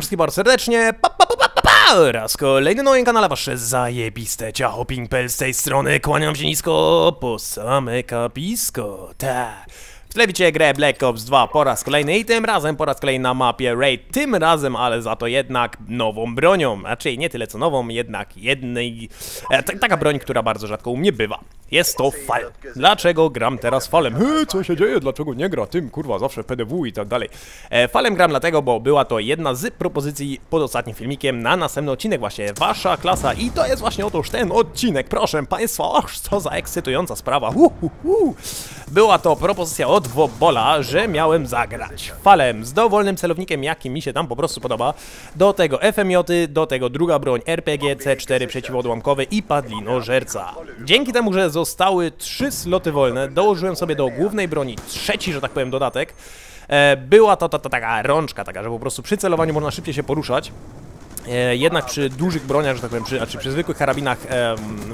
wszystkich bardzo serdecznie. Pa, pa, pa, pa, pa, pa. Raz kolejny na moim kanale wasze zajebiste ciacho Pinkpel z tej strony. Kłaniam się nisko po same kapisko. Ta. W tle grę Black Ops 2 po raz kolejny i tym razem po raz kolejny na mapie Raid. Tym razem, ale za to jednak nową bronią. Znaczy nie tyle co nową, jednak jednej... E, ta- taka broń, która bardzo rzadko u mnie bywa. Jest to fal. Dlaczego gram teraz falem? He, co się dzieje? Dlaczego nie gra tym? Kurwa, zawsze PDW i tak dalej. E, falem gram dlatego, bo była to jedna z propozycji pod ostatnim filmikiem na następny odcinek właśnie. Wasza klasa i to jest właśnie otóż ten odcinek, proszę Państwa. Och, co za ekscytująca sprawa. Hu, hu, hu. Była to propozycja od Wobola, że miałem zagrać falem z dowolnym celownikiem, jaki mi się tam po prostu podoba. Do tego FMJ, do tego druga broń RPG, C4 przeciwodłamkowe i padlinożerca. Dzięki temu, że zostały trzy sloty wolne, dołożyłem sobie do głównej broni trzeci, że tak powiem, dodatek. E, Była to, to, to taka rączka, taka, że po prostu przy celowaniu można szybciej się poruszać. E, jednak przy dużych broniach, że tak powiem, przy, znaczy przy zwykłych karabinach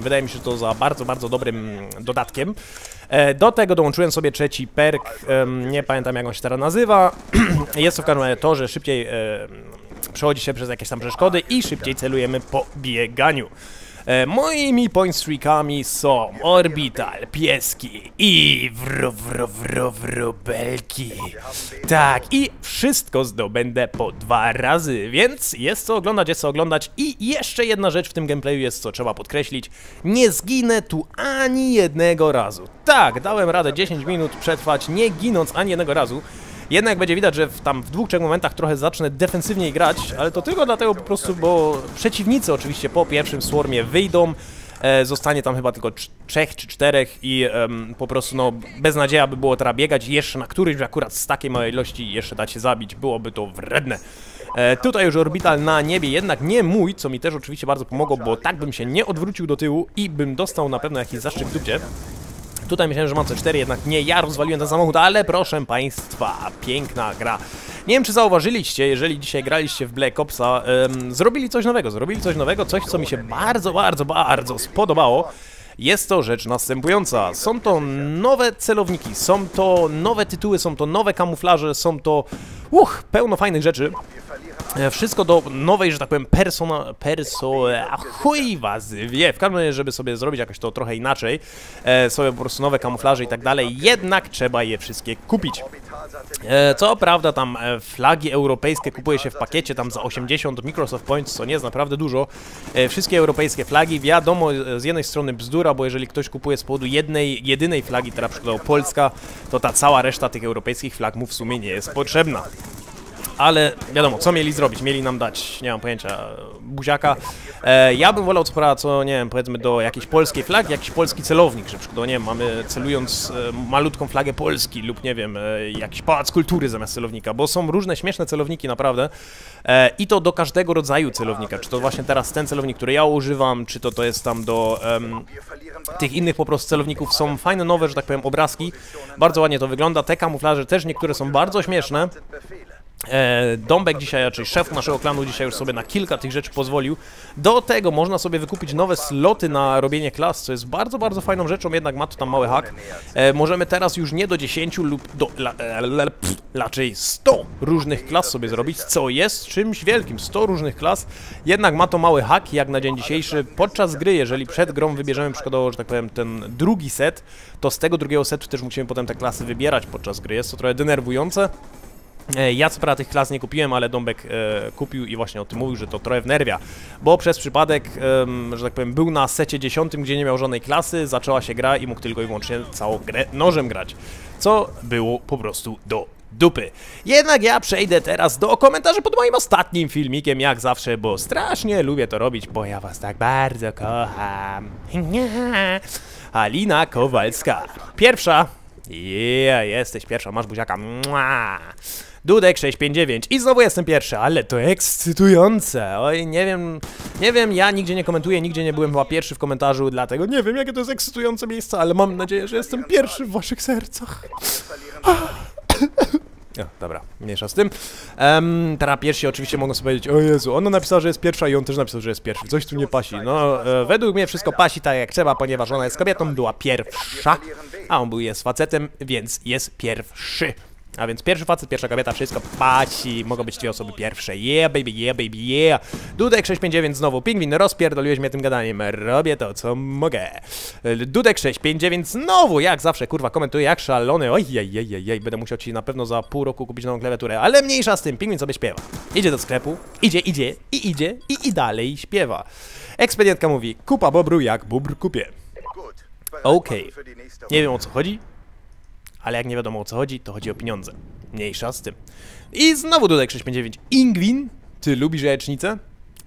wydaje mi się to za bardzo, bardzo dobrym dodatkiem. E, do tego dołączyłem sobie trzeci perk, nie pamiętam jak on się teraz nazywa. Jest to w każdym razie to, że szybciej przechodzi się przez jakieś tam przeszkody i szybciej celujemy po bieganiu. E, Moimi point streakami są Orbital, Pieski i wro, wro, wro, wrobelki. Tak, i wszystko zdobędę po dwa razy, więc jest co oglądać, jest co oglądać. I jeszcze jedna rzecz w tym gameplayu jest co trzeba podkreślić. Nie zginę tu ani jednego razu. Tak, dałem radę 10 minut przetrwać, nie ginąc ani jednego razu. Jednak będzie widać, że w, tam w dwóch, trzech momentach trochę zacznę defensywniej grać, ale to tylko dlatego po prostu, bo przeciwnicy oczywiście po pierwszym swarmie wyjdą, e, zostanie tam chyba tylko trzech czy czterech i po prostu no beznadzieja by było teraz biegać jeszcze na któryś akurat z takiej małej ilości jeszcze dać się zabić, byłoby to wredne. E, tutaj już orbital na niebie, jednak nie mój, co mi też oczywiście bardzo pomogło, bo tak bym się nie odwrócił do tyłu i bym dostał na pewno jakiś zastrzyk w dupcie. Tutaj myślałem, że mam C4, jednak nie, ja rozwaliłem ten samochód, ale proszę Państwa, piękna gra. Nie wiem, czy zauważyliście, jeżeli dzisiaj graliście w Black Opsa, em, zrobili coś nowego, zrobili coś nowego, coś, co mi się bardzo, bardzo, bardzo spodobało. Jest to rzecz następująca. Są to nowe celowniki, są to nowe tytuły, są to nowe kamuflaże, są to... Uch, pełno fajnych rzeczy. E, Wszystko do nowej, że tak powiem, persona, perso, chuj was wie, w każdym razie, żeby sobie zrobić jakoś to trochę inaczej, e, sobie po prostu nowe kamuflaże i tak dalej, jednak trzeba je wszystkie kupić. E, co prawda tam e, flagi europejskie kupuje się w pakiecie tam za 80 Microsoft Points, co nie jest naprawdę dużo. E, wszystkie europejskie flagi, wiadomo, z jednej strony bzdura, bo jeżeli ktoś kupuje z powodu jednej, jedynej flagi, która przykładowo Polska, to ta cała reszta tych europejskich flag mu w sumie nie jest potrzebna. Ale wiadomo, co mieli zrobić? Mieli nam dać, nie mam pojęcia, buziaka. E, ja bym wolał co prawda, co nie wiem, powiedzmy do jakiejś polskiej flagi, jakiś polski celownik, że przykładowo, nie wiem, mamy celując e, malutką flagę Polski lub nie wiem, e, jakiś pałac kultury zamiast celownika, bo są różne śmieszne celowniki naprawdę e, i to do każdego rodzaju celownika, czy to właśnie teraz ten celownik, który ja używam, czy to to jest tam do em, tych innych po prostu celowników, są fajne nowe, że tak powiem, obrazki, bardzo ładnie to wygląda, te kamuflaże też niektóre są bardzo śmieszne, E, Dąbek dzisiaj, czyli szef naszego klanu dzisiaj już sobie na kilka tych rzeczy pozwolił. Do tego można sobie wykupić nowe sloty na robienie klas, co jest bardzo, bardzo fajną rzeczą, jednak ma to tam mały hak. E, możemy teraz już nie do 10 lub do la, e, la, pff, raczej 100 różnych klas sobie zrobić, co jest czymś wielkim. 100 różnych klas, jednak ma to mały hak jak na dzień dzisiejszy. Podczas gry, jeżeli przed grą wybierzemy przykładowo, że tak powiem, ten drugi set, to z tego drugiego setu też musimy potem te klasy wybierać podczas gry. Jest to trochę denerwujące. E, Ja co prawda tych klas nie kupiłem, ale Dąbek e, kupił i właśnie o tym mówił, że to trochę wnerwia, bo przez przypadek, em, że tak powiem, był na secie 10, gdzie nie miał żadnej klasy, zaczęła się gra i mógł tylko i wyłącznie całą grę nożem grać, co było po prostu do dupy. Jednak ja przejdę teraz do komentarzy pod moim ostatnim filmikiem, jak zawsze, bo strasznie lubię to robić, bo ja was tak bardzo kocham. Alina Kowalska. Pierwsza. Yeah, jesteś pierwsza, masz buziaka. Mua. Dudek 659 i znowu jestem pierwszy, ale to ekscytujące. Oj, nie wiem, nie wiem, ja nigdzie nie komentuję, nigdzie nie byłem chyba pierwszy w komentarzu, dlatego nie wiem, jakie to jest ekscytujące miejsce, ale mam nadzieję, że jestem pierwszy w waszych sercach. No, dobra, mniejsza z tym. Um, teraz pierwsi oczywiście mogą sobie powiedzieć, o Jezu, ona napisała, że jest pierwsza i on też napisał, że jest pierwszy. Coś tu nie pasi. No, e, według mnie wszystko pasi tak jak trzeba, ponieważ ona jest kobietą, była pierwsza, a on był jest facetem, więc jest pierwszy. A więc pierwszy facet, pierwsza kobieta, wszystko pasi. Mogą być dwie osoby pierwsze. Yeah, baby, yeah, baby, yeah. Dudek 659 znowu. Pingwin, rozpierdoliłeś mnie tym gadaniem. Robię to, co mogę. Dudek 659 znowu, jak zawsze, kurwa, komentuję jak szalony. Oj, jej, jej, jej, jej. Będę musiał ci na pewno za pół roku kupić nową klawiaturę. Ale mniejsza z tym, Pingwin sobie śpiewa. Idzie do sklepu, idzie, idzie, i idzie, i, i dalej śpiewa. Ekspedientka mówi, kupa bobru jak bóbr kupie. Okej. Nie wiem o co chodzi, ale jak nie wiadomo o co chodzi, to chodzi o pieniądze. Mniejsza z tym. I znowu dodaj 659. Ingwin, ty lubisz jajecznicę?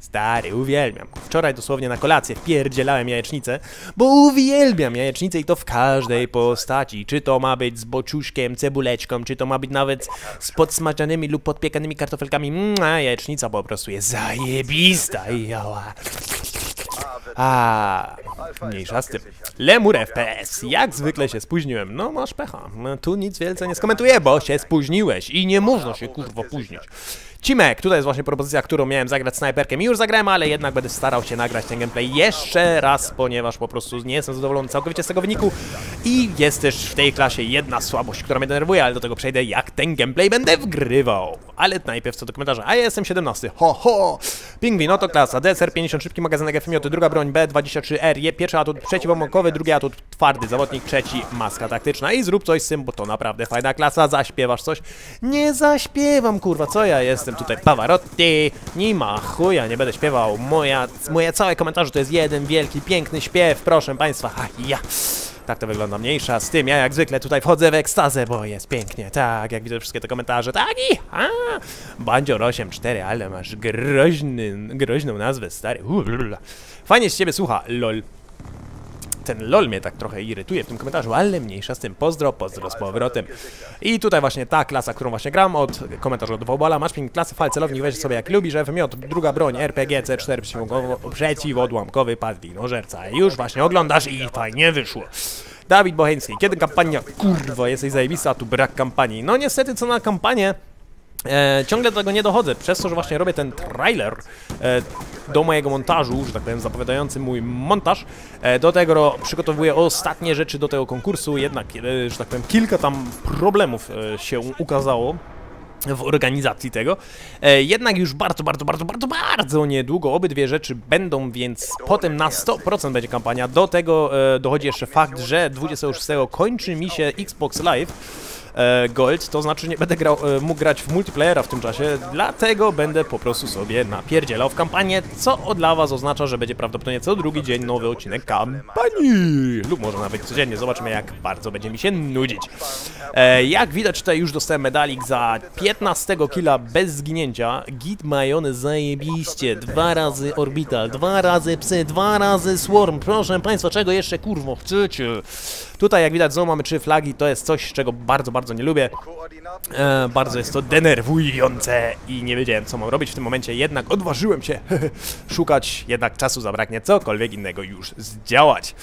Stary, uwielbiam. Wczoraj dosłownie na kolację wpierdzielałem jajecznicę, bo uwielbiam jajecznicę i to w każdej postaci. Czy to ma być z boczuszkiem, cebuleczką, czy to ma być nawet z podsmażanymi lub podpiekanymi kartofelkami. Mm, a jajecznica po prostu jest zajebista. Jała. A, mniejsza z tym. Lemur FPS. Jak zwykle się spóźniłem. No, masz pecha. Tu nic wielce nie skomentuję, bo się spóźniłeś i nie można się kurwa późnić. Cimek, tutaj jest właśnie propozycja, którą miałem zagrać snajperkiem. Już zagrałem, ale jednak będę starał się nagrać ten gameplay jeszcze raz, ponieważ po prostu nie jestem zadowolony całkowicie z tego wyniku. I jest też w tej klasie jedna słabość, która mnie denerwuje, ale do tego przejdę jak ten gameplay będę wgrywał. Ale najpierw co do komentarza, a ja jestem 17, ho ho! Pingwin, oto klasa, DSR 50 szybki magazynek FMJ, druga broń B23R, je pierwszy atut przeciwomorkowy, drugi atut twardy zawodnik, trzeci maska taktyczna. I zrób coś z tym, bo to naprawdę fajna klasa, zaśpiewasz coś? Nie zaśpiewam, kurwa, co ja jestem tutaj, Pavarotti, nie ma chuja, nie będę śpiewał, moja, moje całe komentarze to jest jeden wielki, piękny śpiew, proszę państwa, a ja... Tak to wygląda mniejsza z tym. Ja jak zwykle tutaj wchodzę w ekstazę, bo jest pięknie. Tak, jak widzę wszystkie te komentarze. Tak i a, Bandzior 84, ale masz groźny, groźną nazwę, stary. Fajnie z ciebie słucha, lol. Ten lol mnie tak trochę irytuje w tym komentarzu, ale mniejsza z tym. Pozdro, pozdro z powrotem. I tutaj właśnie ta klasa, którą właśnie gram, od komentarza od Wobala. Masz ping klasy fal celownik, weź sobie jak lubisz, FMJ, druga broń, RPG, C4, przeciwodłamkowy, padlinożerca. Już właśnie oglądasz i fajnie wyszło. Dawid Bocheński, kiedy kampania? Kurwa, jesteś zajebista, a tu brak kampanii. No niestety, co na kampanię, E, ciągle do tego nie dochodzę, przez to, że właśnie robię ten trailer e, do mojego montażu, że tak powiem, zapowiadający mój montaż. E, do tego przygotowuję ostatnie rzeczy do tego konkursu, jednak, e, że tak powiem, kilka tam problemów e, się ukazało w organizacji tego. E, jednak już bardzo, bardzo, bardzo, bardzo, bardzo niedługo obydwie rzeczy będą, więc potem na 100% będzie kampania. Do tego dochodzi jeszcze fakt, że 26 kończy mi się Xbox Live Gold, to znaczy nie będę grał, e, mógł grać w multiplayera w tym czasie, dlatego będę po prostu sobie napierdzielał w kampanię, co dla was oznacza, że będzie prawdopodobnie co drugi dzień nowy odcinek kampanii, lub może nawet codziennie, zobaczymy jak bardzo będzie mi się nudzić. E, jak widać tutaj już dostałem medalik za 15 killa bez zginięcia, git majony zajebiście, dwa razy orbital, dwa razy psy, dwa razy swarm, proszę państwa, czego jeszcze kurwo chcecie? Tutaj jak widać znowu mamy trzy flagi, to jest coś, czego bardzo, bardzo nie lubię. E, bardzo jest to denerwujące i nie wiedziałem co mam robić w tym momencie, jednak odważyłem się szukać, jednak czasu zabraknie cokolwiek innego już zdziałać.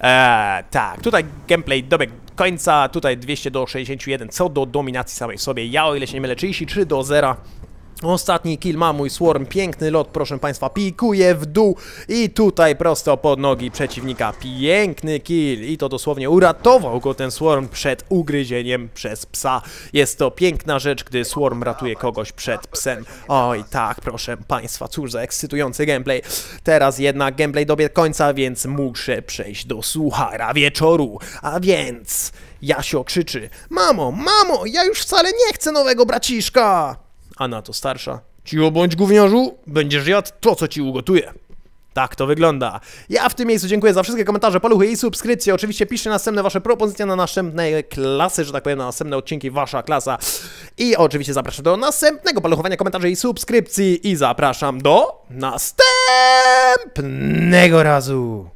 E, tak, tutaj gameplay dobiegł końca, tutaj 200 do 61 co do dominacji samej sobie. Ja o ile się nie mylę 33 do 0 Ostatni kill ma mój Swarm, piękny lot, proszę Państwa, pikuje w dół i tutaj prosto pod nogi przeciwnika, piękny kill i to dosłownie uratował go ten Swarm przed ugryzieniem przez psa. Jest to piękna rzecz, gdy Swarm ratuje kogoś przed psem. Oj tak, proszę Państwa, cóż za ekscytujący gameplay. Teraz jednak gameplay dobiegł końca, więc muszę przejść do suchara wieczoru, a więc... Jasio krzyczy, mamo, mamo, ja już wcale nie chcę nowego braciszka! A na to starsza. Cicho bądź gówniarzu, będziesz jadł to, co ci ugotuję. Tak to wygląda. Ja w tym miejscu dziękuję za wszystkie komentarze, paluchy i subskrypcje. Oczywiście piszcie następne wasze propozycje na następne klasy, że tak powiem, na następne odcinki, wasza klasa. I oczywiście zapraszam do następnego paluchowania komentarzy i subskrypcji. I zapraszam do następnego razu.